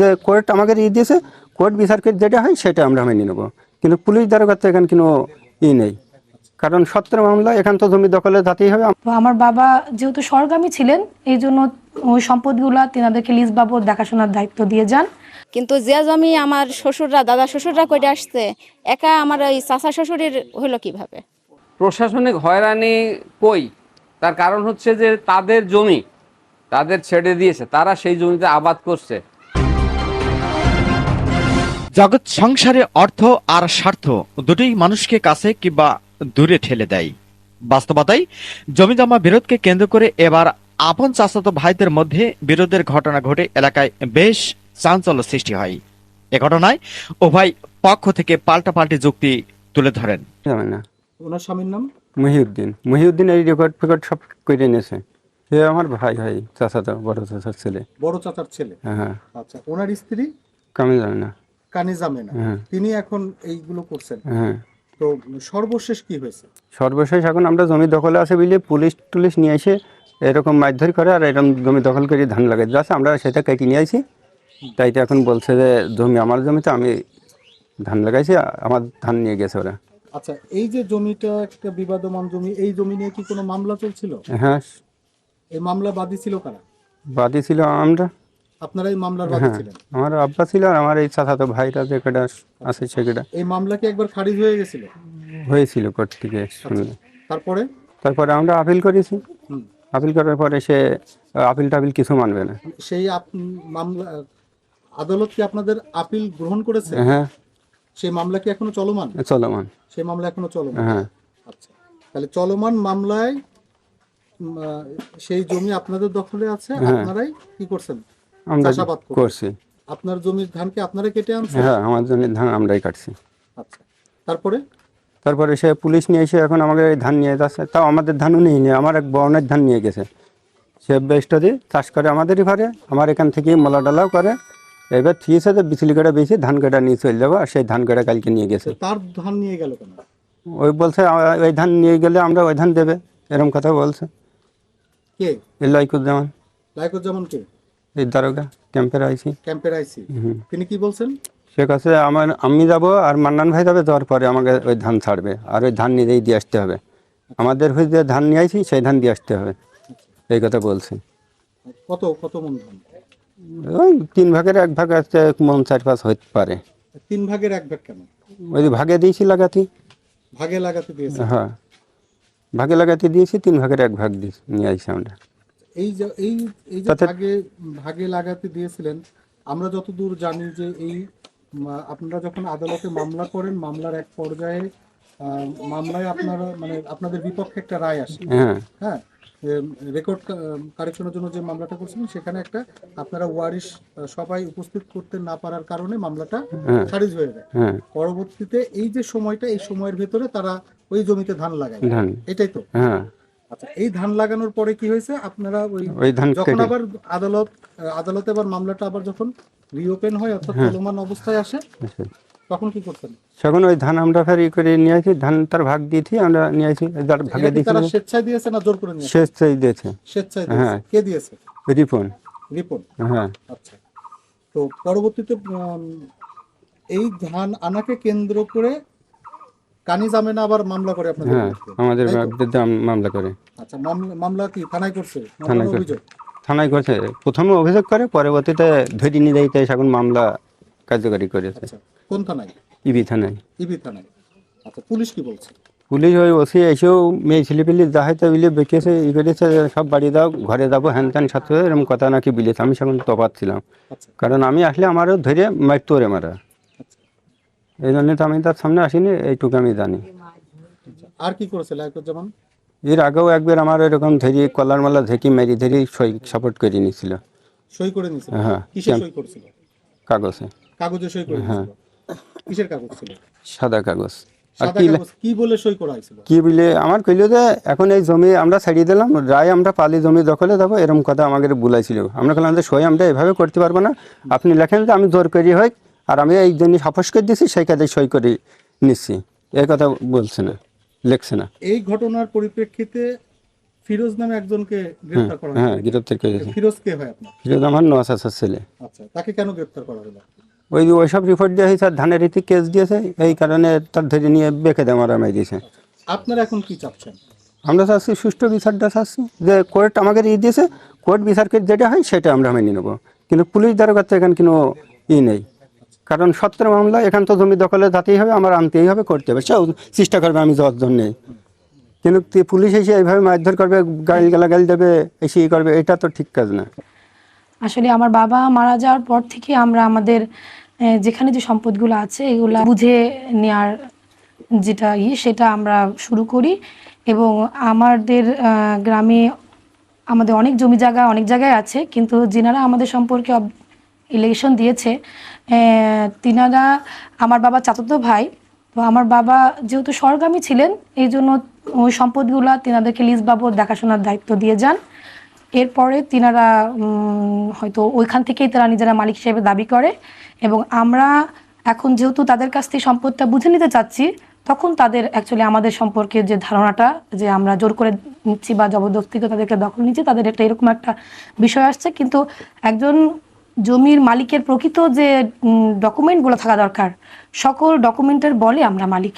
যে কোর্ট আমাকে ই দিয়েছে কোর্ট বিচার করে যেটা হয় সেটা আমরা মেনে নেব। কিন্তু পুলিশ দ্বারা করতে এখানে কোনো ই নেই। কারণ সত্তর মামলা এখান তো জমি দখলে যাতেই হবে। আমার বাবা যেহেতু স্বর্গামী ছিলেন এই জন্য ওই সম্পদগুলা তেনাদেরকে লিজ বাবদ দেখাশোনার দায়িত্ব দিয়ে যান। কিন্তু যে জমি আমার শ্বশুররা দাদা শ্বশুররা করে আসছে একা আমার ওই চাচা শ্বশুরের হলো কীভাবে? প্রশাসনিক হয়রানি কই? তার কারণ হচ্ছে যে তাদের জমি তাদের ছেড়ে দিয়েছে তারা সেই জমিতে আবাদ করছে। জগৎ সংসারে অর্থ আর স্বার্থ দুটোই মানুষকে কাছে কিংবা দূরে ঠেলে দেয়। বাস্তবতায় জমিজমা বিরোধকে কেন্দ্র করে এবার আপন চাচাতো ভাইদের মধ্যে বিরোধের ঘটনা ঘটে এলাকায় বেশ চাঞ্চল্য সৃষ্টি হয়। এ ঘটনায় উভয় পক্ষ থেকে পাল্টাপাল্টি যুক্তি তুলে ধরেন। ওনার স্বামীর নাম? মহিউদ্দিন। মহিউদ্দিন এই রেকর্ড ফেকর্ড সব করে নিয়েছে। সে আমার ভাই ভাই চাচাতো বড় চাচার ছেলে। বড় চাচার ছেলে? হ্যাঁ। হ্যাঁ আচ্ছা ওনার স্ত্রী? কামে না। কানিজামেনা হ্যাঁ। তিনি এখন এইগুলো করছেন। হ্যাঁ। তো সর্বশেষ কি হয়েছে? সর্বশেষ এখন আমরা জমি দখলে আছে বলে পুলিশ টুলিশ নিয়ে এসে এরকম মারধর করে আর এরকম জমি দখল করে ধান লাগাই। যাচ্ছে আমরা সেটা কেটে নিয়ে আসি। তাই তো এখন বলছে যে জমি আমার জমিতে আমি ধান লাগাইছি আমার ধান নিয়ে গেছে ওরা। আচ্ছা এই যে জমিটা একটা বিবাদমান জমি এই জমি নিয়ে কি কোনো মামলা চলছিল? হ্যাঁ। এই মামলা বাদী ছিল কারা? বাদী ছিল আমরা। আপনারা এই মামলার বাদী হ্যাঁ ছিলেন? আমার আব্বা ছিল আর আমার এই চাচাতো ভাইটা যে কটা আছে সে এই মামলা কি একবার খারিজ হয়ে গেছিল? হয়েছিল কোর্ট থেকে শুনলে। তারপরে? তারপরে আমরা আপিল করেছি। আপিল করার পরে সে আপিল টাপিল কিছু মানবে না। সেই আপ- মামলা আদালত কি আপনাদের আপিল গ্রহণ করেছে? হ্যাঁ। সেই মামলা কি এখনও চলমান? চলমান। সেই মামলা এখনও চলমান? হ্যাঁ। আচ্ছা। তাহলে চলমান মামলায় উম, আহ, সেই জমি আপনাদের দখলে আছে হ্যাঁ। আপনারাই কি করছেন? আমরা চাষাবাদ করছি। আপনার জমির ধানকে আপনারা কেটে আনছেন? হ্যাঁ আমার জন্য ধান আমরাই কাটছি। আচ্ছা। তারপরে? তারপরে সে পুলিশ নিয়ে এসে এখন আমাকে এই ধান নিয়ে যাচ্ছে। তাও আমাদের ধানও নিয়ে নিয়ে আমার এক বনের ধান নিয়ে গেছে। সে বেশটা দিয়ে চাষ করে আমাদেরই ঘরে আমার এখান থেকে মলা ডালাও করে। এবার ঠিক আছে বিচলি কাটা বেশি ধান কাটা নিয়ে চলে যাব আর সেই ধান কাটা কালকে নিয়ে গেছে। তো তার ধান নিয়ে গেল কেন? ওই বলছে আ- ওই ধান নিয়ে গেলে আমরা ওই ধান দেবে এরকম কথা বলছে। কে? লাইকুজ্জামান। লাইকুজ্জামান কে? এই দারোগা ক্যাম্পের আইসি। ক্যাম্পের আইসি। তিনি কি বলছেন? সে কাছে আমার আমি যাব আর মান্নান ভাই যাবে যাওয়ার পরে আমাকে ওই ধান ছাড়বে আর ওই ধান নিজেই দিয়ে আসতে হবে। আমাদের হয়ে যে ধান নিয়ে আসি সেই ধান দিয়ে আসতে হবে। এই কথা বলছে। কত কত মন ধান? ওই তিন ভাগের এক ভাগ আছে মন চার পাঁচ হতে পারে। তিন ভাগের এক ভাগ কেন? ওই যে ভাগে দিয়েছি লাগাতি। ভাগে লাগাতে দিয়েছে হ্যাঁ। ভাগে লাগাতে দিয়েছি তিন ভাগের এক ভাগ দিয়েছি নিয়ে আইছি আমরা। এই যে এই এই যে ভাগে ভাগে লাগাতে দিয়েছিলেন আমরা যতদূর জানি যে এই আপনারা যখন আদালতে মামলা করেন মামলার এক পর্যায়ে মামলায় আপনারা মানে আপনাদের বিপক্ষে একটা রায় আসে। হ্যাঁ। হ্যাঁ রেকর্ড কারেকশনের জন্য যে মামলাটা করছিলেন সেখানে একটা আপনারা ওয়ারিশ সবাই উপস্থিত করতে না পারার কারণে মামলাটা হ্যাঁ। খারিজ হয়ে যায়। হ্যাঁ। পরবর্তীতে এই যে সময়টা এই সময়ের ভেতরে তারা ওই জমিতে ধান লাগায়। এটাই তো। হ্যাঁ। আচ্ছা এই ধান লাগানোর পরে কি হয়েছে? আপনারা ওই ওই ধান যখন আবার আদালত আদালতে আবার মামলাটা আবার যখন রিওপেন হয় অর্থাৎ হ্যাঁ। চলমান অবস্থায় আসে তখন কি করতেন? তখন ওই ধান আমরা ফের করে নিয়ে আসি ধান তার ভাগ দিয়েছি আমরা নিয়ে আসি যার ভাগে দিয়েছি তারা স্বেচ্ছায় দিয়েছে না জোর করে নিয়েছে চাই দিয়েছে। স্বেচ্ছায় হ্যাঁ। দিয়েছে কে দিয়েছে? রিপন। রিপন। হ্যাঁ। আচ্ছা। তো পরবর্তীতে এই ধান আনাকে কেন্দ্র করে কানি জামেনা আবার মামলা করে আপনাদের হ্যাঁ আমাদের বিরুদ্ধে মামলা করে। আচ্ছা মামলা কি থানায় করছে? থানায় করছে। থানায় করছে। প্রথমে অভিযোগ করে পরবর্তীতে ধরে নিয়ে যাইতে এখন মামলা কার্যকারী করেছে। আচ্ছা কোন থানায়? ইবি থানায়। ইবি থানায়। আচ্ছা পুলিশ কি বলছে? পুলিশ ওই ওসি এসেও মেয়ে ছেলেপিলি যা হয়তো বিলে বেঁকেছে ই করেছে সব বাড়ি দাও ঘরে যাব হ্যান ত্যান সাথে এরকম কথা নাকি বিলেছে। আমি সেখানে তফাত ছিলাম। আচ্ছা। কারণ আমি আসলে আমারও ধরে মারতো রে মারা। এই জন্য তো আমি তার সামনে আসিনি এইটুকু আমি জানি। আর কি করেছে লাইকুজ্জামান এর আগেও একবার আমার এরকম ধরি কলার মালা ঝেঁকি মেরি ধরি সই সাপোর্ট করে নিয়েছিল। সই করে নিয়েছিল? হ্যাঁ। কিসের সই করেছিল? কাগজে। কাগজে সই করে হ্যাঁ। কিসের কাগজ ছিল? সাদা কাগজ। কি বলে সই করা হয়েছিল? কি বলে আমার কইলো যে এখন এই জমি আমরা ছাড়িয়ে দিলাম রায় আমরা পালি জমি দখলে যাব এরকম কথা আমাকে বলাইছিল। আমরা বললাম যে সই আমরা এভাবে করতে পারব না। আপনি লেখেন যে আমি জোর করি হয় আর আমি এই জন্য সাপোস করে দিছি সেই কাজে সই করে নিচ্ছি এই কথা বলছে না লেখছে না। এই ঘটনার পরিপ্রেক্ষিতে ফিরোজ নামে একজনকে গ্রেফতার করা হ্যাঁ হয়েছে গ্রেপ্তার করেছে। ফিরোজ কে হয় আপনার? ফিরোজ আমার নোয়াজ আসার ছেলে। আচ্ছা তাকে কেন গ্রেফতার করা হলো? ওই যে ওইসব রিপোর্ট দিয়ে স্যার ধানের রীতি কেস দিয়েছে এই কারণে তার ধরে নিয়ে বেঁকে দেওয়া মারামারি দিয়েছে। আপনারা এখন কি চাচ্ছেন? আমরা চাচ্ছি সুষ্ঠু বিচারটা চাচ্ছি। যে কোর্ট আমাকে ই দিয়েছে কোর্ট বিচারকে যেটা হয় সেটা আমরা মেনে নেব। কিন্তু পুলিশ দ্বারা এখানে কোনো ই নেই। কারণ সত্তর মামলা, এখান তো জমি দখলে যাতেই হবে, আমার আনতেই হবে, করতে হবে। সেও চেষ্টা করবে আমি যাওয়ার জন্যেই কিন্তু পুলিশ এসে এইভাবে মারধর করবে গাড়ি গালাগালি দেবে, এসে ই করবে, এটা তো ঠিক কাজ না। আসলে আমার বাবা মারা যাওয়ার পর থেকে আমরা আমাদের যেখানে যে সম্পদগুলো আছে, এগুলো বুঝে নেওয়ার যেটা ইয়ে সেটা আমরা শুরু করি। এবং আমাদের গ্রামে আমাদের অনেক জমি জায়গা অনেক জায়গায় আছে, কিন্তু যিনারা আমাদের সম্পর্কে ইলেকশন দিয়েছে। তিনারা আমার বাবা চাচাতো ভাই, তো আমার বাবা যেহেতু স্বর্গামী ছিলেন, এই জন্য ওই সম্পদগুলা তিনাদেরকে লিজ বাবদ দেখাশোনার দায়িত্ব দিয়ে যান। এরপরে তিনারা হয়তো ওইখান থেকেই তারা নিজেরা মালিক হিসেবে দাবি করে এবং আমরা এখন যেহেতু তাদের কাছ থেকে সম্পদটা বুঝে নিতে চাচ্ছি, তখন তাদের অ্যাকচুয়ালি আমাদের সম্পর্কে যে ধারণাটা যে আমরা জোর করে নিচ্ছি বা জবরদস্তিকে তাদেরকে দখল নিচ্ছি, তাদের একটা এরকম একটা বিষয় আসছে। কিন্তু একজন জমির মালিকের প্রকৃত যে ডকুমেন্টগুলো থাকা দরকার, সকল ডকুমেন্টের বলে আমরা মালিক।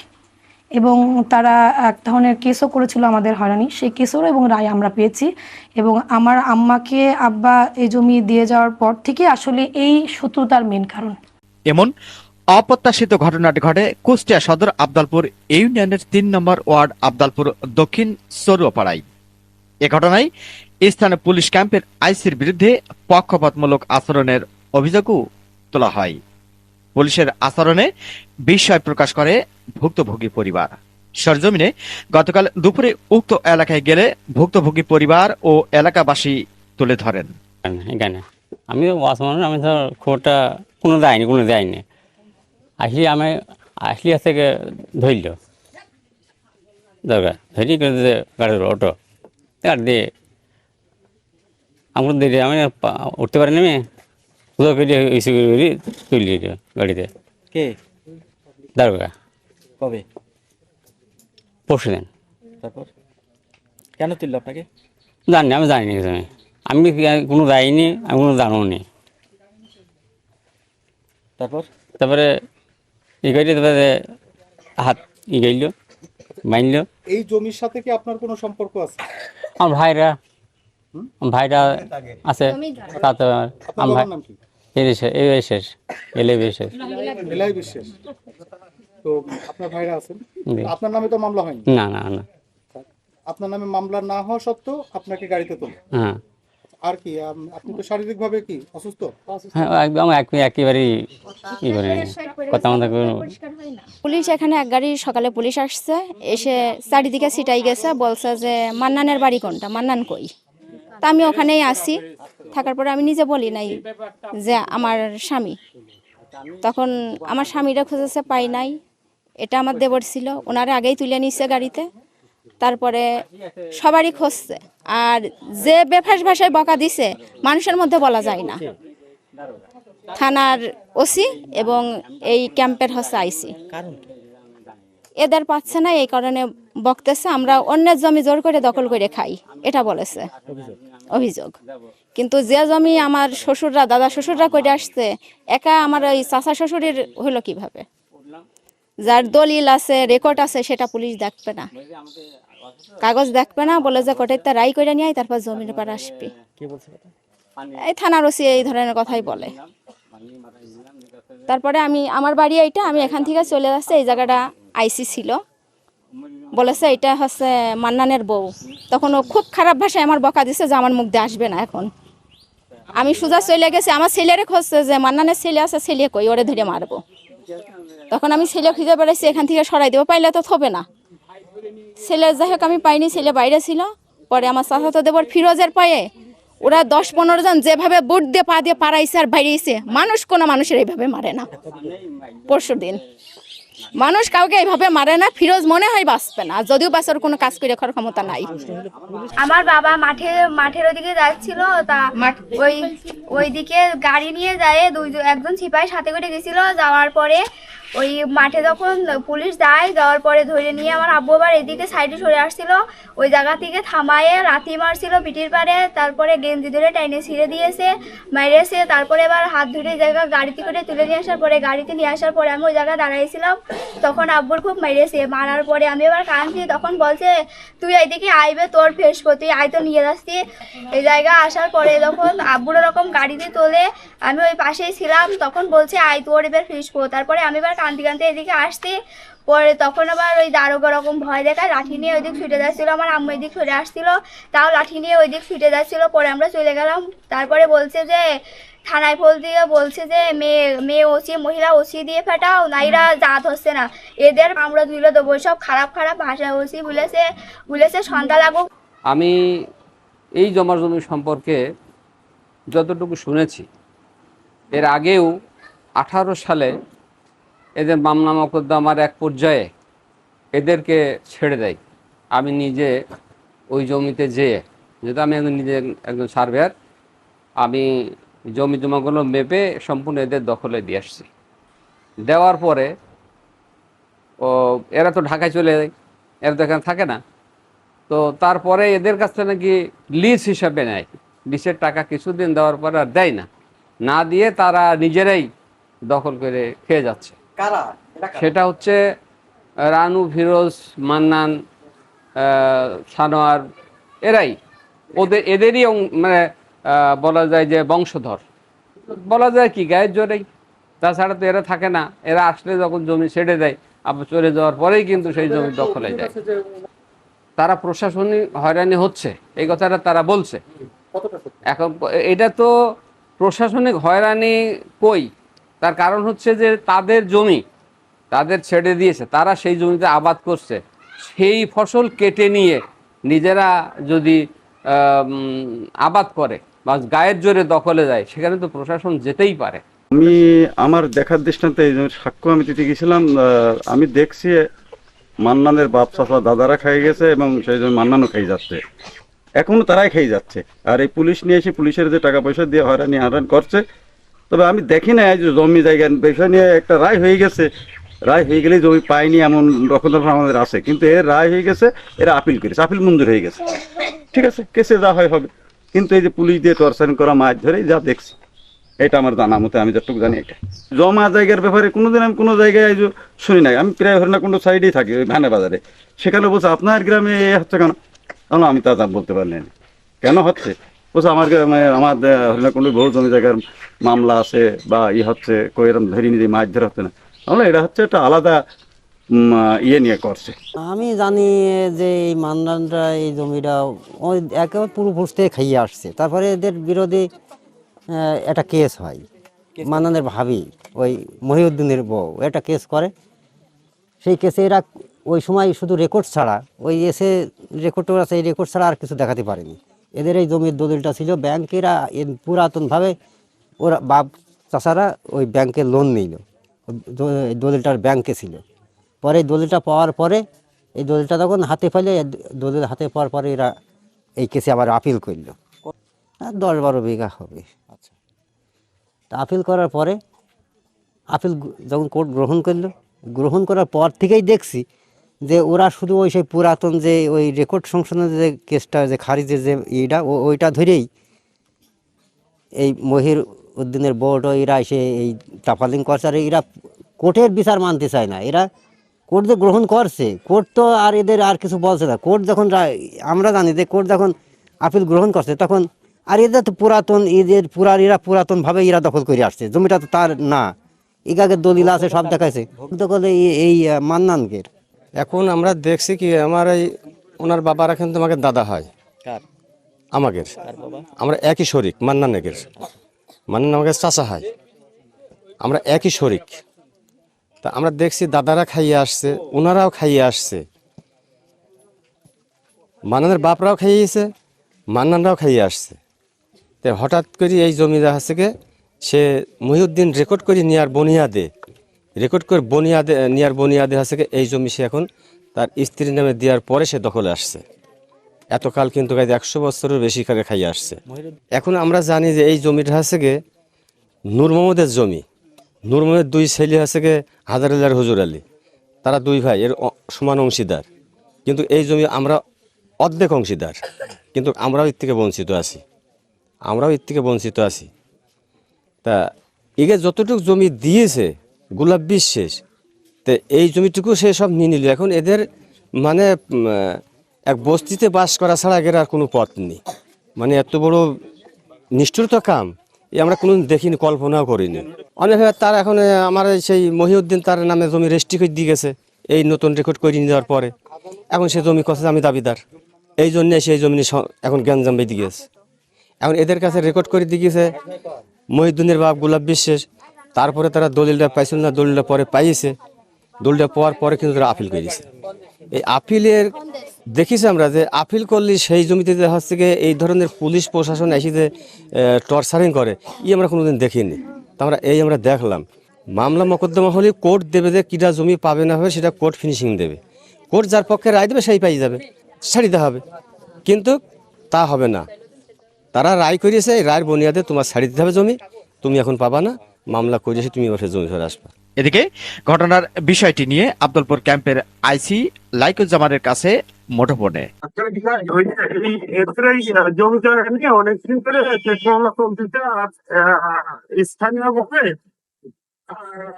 এবং তারা এক ধরনের কেসও করেছিল আমাদের হয়রানি। সেই কেসেরও এবং রায় আমরা পেয়েছি। এবং আমার আম্মাকে আব্বা এই জমি দিয়ে যাওয়ার পর থেকে আসলে এই শত্রুতার মেন কারণ। এমন অপ্রত্যাশিত ঘটনাটি ঘটে কুষ্টিয়া সদর আবদালপুর ইউনিয়নের তিন নম্বর ওয়ার্ড আবদালপুর দক্ষিণ সরুয়াপাড়ায়। এ ঘটনায় স্থানীয় পুলিশ ক্যাম্পের আইসির বিরুদ্ধে পক্ষপাতমূলক আচরণের অভিযোগও তোলা হয়। পুলিশের আচরণে বিস্ময় প্রকাশ করে ভুক্তভোগী পরিবার। সরজমিনে গতকাল দুপুরে উক্ত এলাকায় গেলে ভুক্তভোগী পরিবার ও এলাকাবাসী তুলে ধরেন। আমি তো আমি ধর খবরটা কোনো দেয়নি কোনো দেয়নি। আসলি আমি আসলি থেকে ধরল। দরকার ধরি করে দিয়ে গাড়ি ধরলো, অটো। গাড়ি দিয়ে আমার দিদি আমি উঠতে পারিনি আমি। উদয় করে ইস্যু করে তুলি দিল গাড়িতে। কে? দারোগা। কবে? পরশু দিন। তারপর? কেন তুললো আপনাকে? জানি আমি জানি কিছু আমি আমি কোনো যাইনি আমি কোনো জানো নি তারপর? তারপরে ই করি তারপরে হাত ই গইল মাইনল। এই জমির সাথে কি আপনার কোনো সম্পর্ক আছে? আমার ভাইরা ভাইরা আছে তাতে আমার ভাই এই শেষ এলে শেষ এলাই বিশ্বাস। তো আপনার ভাইরা আছেন? আপনার নামে তো মামলা হয়নি? না না না। আপনার নামে মামলা না হওয়া সত্ত্বেও আপনাকে গাড়িতে তোলে। হ্যাঁ। আর কি আপনি তো শারীরিকভাবে কি অসুস্থ? হ্যাঁ একদম এক- একেবারেই করে কথা পুলিশ এখানে এক গাড়ি সকালে পুলিশ আসছে এসে চারিদিকে ছিটাই গেছে বলছে যে মান্নানের বাড়ি কোনটা মান্নান কই? তা আমি ওখানেই আসি থাকার পরে আমি নিজে বলি নাই যে আমার স্বামী। তখন আমার স্বামীরা খুঁজেছে পাই নাই। এটা আমার দেবর ছিল ওনারা আগেই তুলে নিচ্ছে গাড়িতে। তারপরে সবারই খুঁজছে। আর যে বেফাস ভাষায় বকা দিছে, মানুষের মধ্যে বলা যায় না। থানার ওসি এবং এই ক্যাম্পের হচ্ছে আইসি। এদের পাচ্ছে না, এই কারণে বকতেছে। আমরা অন্যের জমি জোর করে দখল করে খাই, এটা বলেছে। অভিযোগ। কিন্তু যে জমি আমার শ্বশুররা, দাদা শ্বশুররা করে আসছে, একা আমার ওই চাচা শ্বশুরের হলো কীভাবে? যার দলিল আছে রেকর্ড আছে সেটা পুলিশ দেখবে না। কাগজ দেখবে না বলে যে কোর্টের রায় করে নিয়ে তারপর জমির পর আসবে? এই থানার ওসি এই ধরনের কথাই বলে। তারপরে আমি আমার বাড়ি এইটা আমি এখান থেকে চলে যাচ্ছি এই জায়গাটা আইসি ছিল। বলেছে এটা হচ্ছে মান্নানের বউ। তখন ও খুব খারাপ ভাষায় আমার বকা দিছে যে আমার মুখ দিয়ে আসবে না এখন। আমি সোজা চলে গেছি আমার ছেলেরে খুঁজছে যে মান্নানের ছেলে আছে ছেলে কই? ওরে ধরে মারবো। তখন আমি ছেলে খুঁজে বেড়াইছি, এখান থেকে সরাই দেবো, পাইলে তো থবে না। ছেলে যাই হোক, আমি পাইনি, ছেলে বাইরে ছিল। পরে আমার চাচাতো দেবর ফিরোজের পায়ে। ওরা দশ পনেরো জন যেভাবে বুট দিয়ে পা দিয়ে পাড়াইছে আর বাইরেছে মানুষ কোনো মানুষের এইভাবে মারে না। পরশু দিন মানুষ কাউকে এইভাবে মারে না ফিরোজ মনে হয় বাঁচবে না যদিও বাঁচার কোনো কাজ করে রাখার ক্ষমতা নাই। আমার বাবা মাঠে মাঠের ওদিকে যাচ্ছিল তা ওই ওইদিকে গাড়ি নিয়ে যায় দুই একজন সিপাহী সাথে করে গেছিল যাওয়ার পরে ওই মাঠে যখন পুলিশ যায়, যাওয়ার পরে ধরে নিয়ে আমার আব্বু আবার এদিকে সাইডে সরে আসছিল। ওই জায়গা থেকে থামায়ে রাতি মারছিল পিটির পারে তারপরে গেঞ্জি ধরে টাইনে ছিঁড়ে দিয়েছে, মেরেছে, তারপরে এবার হাত ধরে জায়গা গাড়িতে করে তুলে নিয়ে আসার পরে, গাড়িতে নিয়ে আসার পরে আমি ওই জায়গায় দাঁড়াইছিলাম। তখন আব্বুর খুব মেরেছে, মারার পরে আমি এবার কাঁদছি, তখন বলছে, তুই এইদিকে আইবে তোর ফেসবো তুই আয় তো নিয়ে যাচ্ছি। এই জায়গা আসার পরে যখন আব্বুর ওরকম গাড়িতে তোলে, আমি ওই পাশেই ছিলাম, তখন বলছে, আয় তোর এবার ফেসবো তারপরে আমি এবার কান্তি কান্তি এদিকে আসছি। পরে তখন আবার ওই দারোগা রকম ভয় দেখায় লাঠি নিয়ে ওইদিক ছুটে যাচ্ছিল আমার আম্মু এদিক ছুটে আসছিল তাও লাঠি নিয়ে ওইদিক ছুটে যাচ্ছিল পরে আমরা চলে গেলাম। তারপরে বলছে যে থানায় ফোন দিয়ে বলছে যে মেয়ে মেয়ে ওসি মহিলা ওসি দিয়ে ফেটাও নাইরা জাত হচ্ছে না। এদের আমরা ধুলে দেবো সব খারাপ খারাপ ভাষা ওসি বলেছে বলেছে সন্ধ্যা লাগুক। আমি এই জমা জমি সম্পর্কে যতটুকু শুনেছি এর আগেও আঠারো সালে এদের মামলা মকদ্দমার এক পর্যায়ে এদেরকে ছেড়ে দেয়। আমি নিজে ওই জমিতে যেয়ে, যেহেতু আমি একজন নিজে একজন সার্ভেয়ার, আমি জমি জমাগুলো মেপে সম্পূর্ণ এদের দখলে দিয়ে আসছি। দেওয়ার পরে, ও, এরা তো ঢাকায় চলে যায়, এরা তো এখানে থাকে না। তো তারপরে এদের কাছ থেকে নাকি লিজ হিসাবে নেয়। লিজের টাকা কিছুদিন দেওয়ার পরে আর দেয় না। না দিয়ে তারা নিজেরাই দখল করে খেয়ে যাচ্ছে। কারা? সেটা হচ্ছে রানু ফিরোজ মান্নান সানোয়ার এরাই। ওদের এদেরই মানে বলা যায় যে বংশধর। বলা যায় কি গায়ের জোরেই। তাছাড়া তো এরা থাকে না। এরা আসলে যখন জমি ছেড়ে দেয় আবার চলে যাওয়ার পরেই কিন্তু সেই জমি দখলে যায়। তারা প্রশাসনিক হয়রানি হচ্ছে। এই কথাটা তারা বলছে। এখন এটা তো প্রশাসনিক হয়রানি কই? তার কারণ হচ্ছে যে তাদের জমি তাদের ছেড়ে দিয়েছে, তারা সেই জমিতে আবাদ করছে। সেই ফসল কেটে নিয়ে নিজেরা যদি আবাদ করে বা গায়ের জোরে দখলে যায়, সেখানে তো প্রশাসন যেতেই পারে। আমি আমার দেখার দৃষ্টান্তে এই সাক্ষ্য আমি দিতে গেছিলাম আমি দেখছি মান্নানের বাপ চাচা দাদারা খাই গেছে এবং সেই জন্য মান্নানও খাই যাচ্ছে। এখনও তারাই খাই যাচ্ছে। আর এই পুলিশ নিয়ে এসে পুলিশের যে টাকা পয়সা দিয়ে হয়রানি হারান করছে তবে আমি দেখি না যে জমি জায়গার বিষয় নিয়ে একটা রায় হয়ে গেছে। রায় হয়ে গেলেই জমি পাইনি এমন রকম আমাদের আছে। কিন্তু এর রায় হয়ে গেছে, এরা আপিল করেছে, আপিল মঞ্জুর হয়ে গেছে। ঠিক আছে, কেসে যা হয় হবে। কিন্তু এই যে পুলিশ দিয়ে টর্চারিং করা, মাছ ধরে, যা দেখছি, এটা আমার জানা মতে, আমি যতটুকু জানি এটা। জমা জায়গার ব্যাপারে কোনোদিন আমি কোনো জায়গায় শুনি নাই। আমি প্রায় হরিণা কোনো সাইডেই থাকি, ওই ভানে বাজারে। সেখানে বলছে, আপনার গ্রামে এ হচ্ছে কেন? আমি তা বলতে পারলেন কেন হচ্ছে? বলছে আমার গ্রামে আমার হরিণাকুণ্ডে বহু জমি জায়গার মামলা আছে বা ই হচ্ছে কই এরকম ধরে নিয়ে মাছ ধরে হচ্ছে না। আমরা এটা হচ্ছে একটা আলাদা ইয়ে নিয়ে করছে। আমি জানি যে এই মান্দানরা এই জমিটা ওই একেবারে পূর্বপুরুষ থেকে খাইয়ে আসছে। তারপরে এদের বিরোধে একটা কেস হয়। মান্দানের ভাবি ওই মহিউদ্দিনের বউ একটা কেস করে। সেই কেসে এরা ওই সময় শুধু রেকর্ড ছাড়া ওই এসে রেকর্ড আছে এই রেকর্ড ছাড়া আর কিছু দেখাতে পারেনি। এদের এই জমির দলিলটা ছিল ব্যাংকেরা পুরাতনভাবে ওরা বাপ চাষারা ওই ব্যাংকে লোন নিল। দলিলটার ব্যাংকে ছিল। পরে এই দলিলটা পাওয়ার পরে এই দলিলটা তখন হাতে পেলে দলিল হাতে পাওয়ার পরে এরা এই কেসে আবার আপিল করল। দশ বারো বিঘা হবে। আচ্ছা। তা আপিল করার পরে আপিল যখন কোর্ট গ্রহণ করল গ্রহণ করার পর থেকেই দেখছি যে ওরা শুধু ওই সেই পুরাতন যে ওই রেকর্ড সংশোধনের যে কেসটা, যে খারিজের যে ইটা ওইটা ধরেই এই মহির উদ্দিনের বোর্ড এরা এসে এই টাফালিং করছে। আর এরা কোর্টের বিচার মানতে চায় না। এরা কোর্ট যে গ্রহণ করছে, কোর্ট তো আর এদের আর কিছু বলছে না। কোর্ট যখন আমরা জানি যে কোর্ট যখন আপিল গ্রহণ করছে, তখন আর এদের তো পুরাতন, এদের পুরা, এরা পুরাতনভাবে এরা দখল করে আসছে। জমিটা তো তার না। ইগাকে দলিল আছে, সব দেখাইছে। এই মান্নানকের এখন আমরা দেখছি কি আমার এই ওনার বাবারা কিন্তু আমাকে দাদা হয়। আমাদের আমরা একই শরিক মান্নানেকের মান্নান আমাকে চাচা হয়। আমরা একই শরিক। তা আমরা দেখছি দাদারা খাইয়ে আসছে ওনারাও খাইয়ে আসছে। মান্নানের বাপরাও খাইয়েছে মান্নানরাও খাইয়ে আসছে। তো হঠাৎ করে এই জমিদার গিয়ে সে মহিউদ্দিন রেকর্ড করে নেওয়ার বনিয়াদে রেকর্ড করে বনিয়াদে নিয়ার বনিয়াদে গিয়ে এই জমি সে এখন তার স্ত্রীর নামে দেওয়ার পরে সে দখলে আসছে। এতকাল কিন্তু গাইতে একশো বছরের বেশি করে খাইয়ে আসছে। এখন আমরা জানি যে এই জমিটা গিয়ে নূর মোহাম্মদের জমি। নুরমের দুই ছেলে আছে হাজার হুজুর আলী। তারা দুই ভাই, এর সমান অংশীদার। কিন্তু এই জমি আমরা অর্ধেক অংশীদার। কিন্তু আমরাও এর থেকে বঞ্চিত আছি। আমরাও এর থেকে বঞ্চিত আছি। তা এগে যতটুকু জমি দিয়েছে গোলাপ বিশ্বাস তো এই জমিটুকু সে সব নিয়ে নিল। এখন এদের মানে এক বস্তিতে বাস করা ছাড়া এর আর কোনো পথ নেই। মানে এত বড় নিষ্ঠুরতা কাম, এ আমরা কোনো দেখিনি, কল্পনাও করিনি। অনেক তার এখন আমার সেই মহিউদ্দিন তার নামে জমি রেজিস্ট্রি করে দিয়ে গেছে, এই নতুন রেকর্ড করে নিয়ে যাওয়ার পরে। এখন সে জমি কথা আমি দাবিদার। এই জন্যে সেই জমি এখন জ্ঞানজাম বেঁধে গিয়েছে। এখন এদের কাছে রেকর্ড করে দিয়ে গেছে মহিউদ্দিনের বাপ গোলাপ বিশ্বাস তারপরে তারা দলিলটা পাইছিল না, দলিলটা পরে পাইয়েছে দলিলটা পাওয়ার পরে কিন্তু তারা আপিল করেছে এই আপিলের দেখিছি আমরা যে আপিল করলে সেই জমিতে হচ্ছে গিয়ে এই ধরনের পুলিশ প্রশাসন এসে যে টর্চারিং করে ই আমরা কোনোদিন দেখিনি। তা আমরা, এই আমরা দেখলাম। মামলা মোকদ্দমা হলে কোর্ট দেবে যে কিটা জমি পাবে না হবে, সেটা কোর্ট ফিনিশিং দেবে। কোর্ট যার পক্ষে রায় দেবে, সেই পাই যাবে ছাড়িতে হবে। কিন্তু তা হবে না। তারা রায় করিয়েছে, এই রায়ের বুনিয়াদে তোমার ছাড়ি দিতে হবে জমি, তুমি এখন পাবা না। মামলা করিয়েছে তুমি এবার জমি ফেরে আসবা। এদিকে ঘটনার বিষয়টি নিয়ে আব্দুলপুর ক্যাম্পের আইসি লাইকুজ্জামানের কাছে মুঠোফোনে অনেকদিন ধরে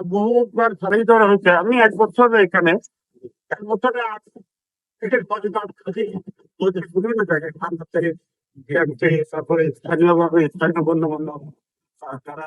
বহুবার ছাড়াই হয়েছে। আমি এক বছর এখানে এক বছরে থেকে তারপরে স্থানীয় ভাবে স্থানীয় বন্ধু বান্ধব তারা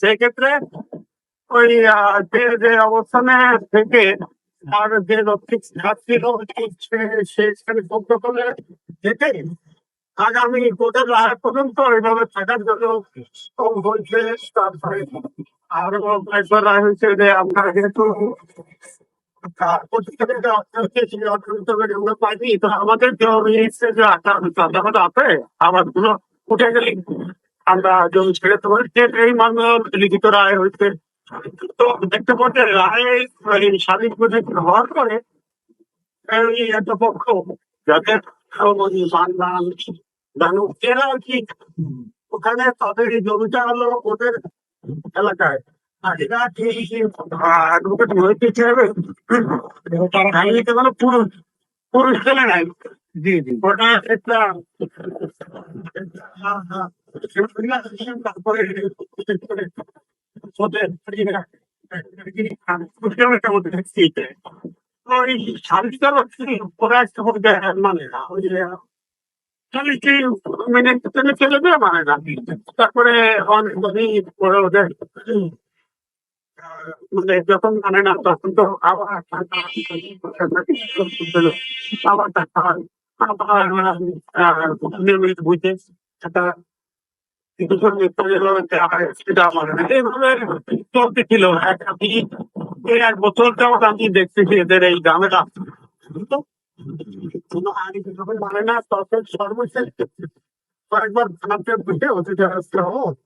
সেক্ষেত্রে ওই যে যে অবস্থানে থেকে আর যে লক্ষিক ছিল সেখানে শব্দ করে যেতে আগামী কোর্টের রায় পর্যন্ত এইভাবে থাকার জন্য হয়েছে তারপরে আরও একবার হয়েছে যে আপনার যেহেতু আমাদেরগুলো উঠে আমরা জমি ছেড়ে মামলা লিখিত রায় হয়েছে তো দেখতে পাচ্ছে রায় স্বাধীন হওয়ার পরে একটা পক্ষ যাদের ওখানে তাদের জমিটা হলো ওদের এলাকায় অ্যাডভোকেট হইতে চাইবে আইনিতে কোনো পুরুষ পুরুষ ছেলে নাই। জি জি। ওটা একটা। তারপরে ওদের ওই সারিটার ওরা মানে না ওই মেনে না। তারপরে অনেক মানে যখন মানে না তখন তো আবার আবার আবার দুজন সেটা আমার এইভাবে চলতে ছিল। আমি এই এক বছর যাবত আমি দেখতেছি এদের এই রাস্তা। কোনো আগে যখন মানে না তখন সর্বশেষ কয়েকবার থানাতে বুঝে ওদের রাস্তা হো আর নেতৃত্ব রয়েছে,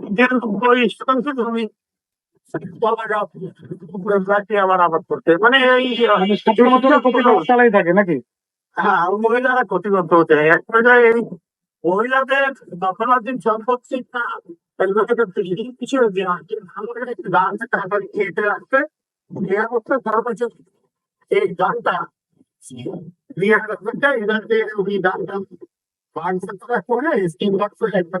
যেরকম শতাংশ জমি আবার আবাদ করতে মানে এই থাকে নাকি হ্যাঁ মহিলারা ক্ষতিগ্রস্ত হচ্ছে এক পর্যায়ে এই মহিলাদের দখলাধীন এগুলোকে কিছু কিছু দেওয়া একটি গান তারপরে কেটে রাখতে দেওয়া হচ্ছে এই গানটা নিয়ে রাখতে এনাকে ওই গানটা বাংলা করে স্কিম বক্সে একবার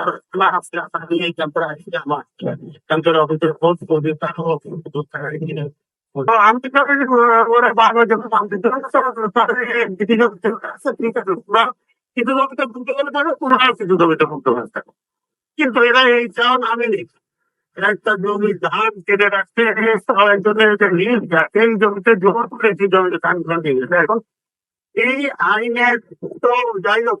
আহ, আসতে আসতে আমি এই ক্যাম্পে আসছি আমার ক্যাম্পের অফিসের খোঁজ খোঁজে তারও দু টাকা কিনে তো আমি তো ভাবি, ওরা- ওরা বারবার যখন আমি তো তাদের বিভিন্ন আছে, ঠিক আছে, ওরা কিছু জমিতে কিছু জমিতে কিন্তু এরা এই চান আমি একটা জমি ধান কেটে রাখছে একজনের সেই জমিতে জমা করে সেই জমিতে ধান এখন এই আইনের তো যাই হোক